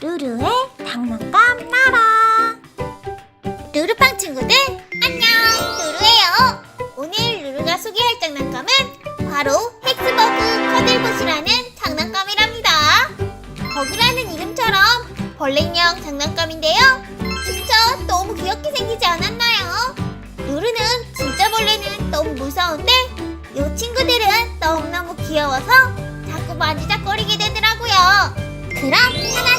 루루의 장난감 나라. 루루팡 친구들 안녕. 루루예요. 오늘 루루가 소개할 장난감은 바로 헥스버그 커들봇이라는 장난감이랍니다. 버그라는 이름처럼 벌레 인형 장난감인데요. 진짜 너무 귀엽게 생기지 않았나요? 루루는 진짜 벌레는 너무 무서운데 이 친구들은 너무너무 귀여워서 자꾸 만지작거리게 되더라고요. 그럼 하나씩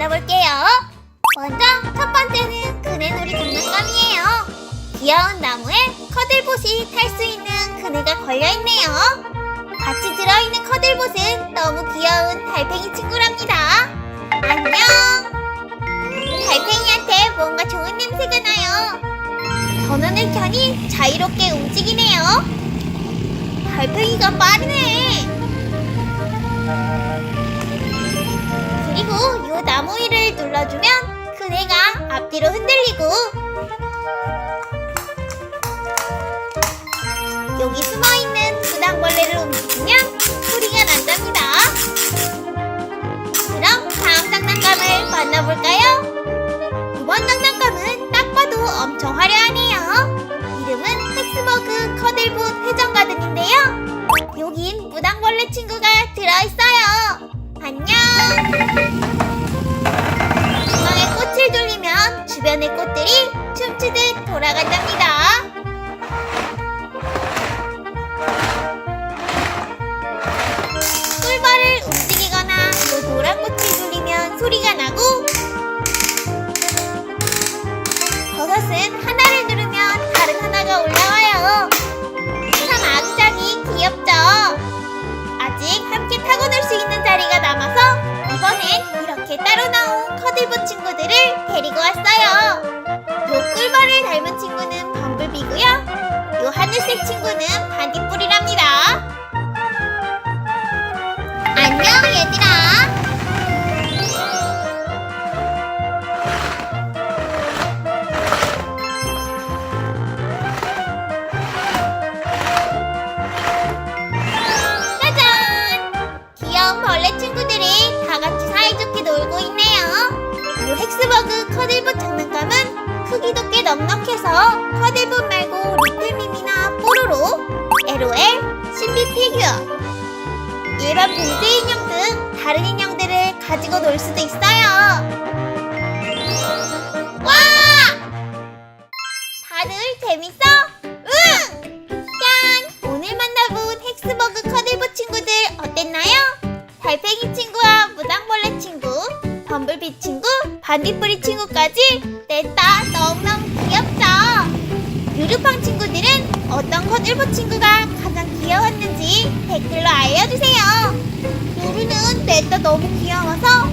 만나볼게요. 먼저 첫 번째는 그네놀이 장난감이에요. 귀여운 나무에 커들봇이 탈 수 있는 그네가 걸려있네요. 같이 들어있는 커들봇은 너무 귀여운 달팽이 친구랍니다. 안녕! 달팽이한테 뭔가 좋은 냄새가 나요. 전원을 켜니 자유롭게 움직이네요. 달팽이가 빠르네. 그리고 요 나무 위를 눌러주면 그네가 앞뒤로 흔들리고 여기 숨어있는 무당벌레를 움직이면 소리가 난답니다. 그럼 다음 장난감을 만나볼까요? 이번 장난감은 딱 봐도 엄청 화려하네요. 이름은 헥스버그 커들봇 회전가든인데요. 여긴 무당벌레 친구가 들어있어요. 돌아간답니다. 꿀벌을 움직이거나 또 노란 꽃을 돌리면 소리가 나고 버섯은 하나를 누르면 다른 하나가 올라와요. 참 아기자기 귀엽죠? 아직 함께 타고 놀 수 있는 자리가 남아서 이번엔 이렇게 따로 나온 커들봇 친구들을 데리고 왔어요. 닮은 친구는 범블비고요. 요 하늘색 친구는 반딧불이랍 넉넉해서 커들봇 말고 리틀밈이나 뽀로로, LOL, 신비 피규어, 일반 봉제 인형 등 다른 인형들을 가지고 놀 수도 있어요. 와! 다들 재밌어? 응! 짠! 오늘 만나본 헥스버그 커들봇 친구들 어땠나요? 달팽이 친구와 무당벌레 친구, 범블비 친구, 반딧불이 친구까지 냈다 너무너무 귀엽죠? 유르팡 친구들은 어떤 커들봇 친구가 가장 귀여웠는지 댓글로 알려주세요. 루루는 냈다 너무 귀여워서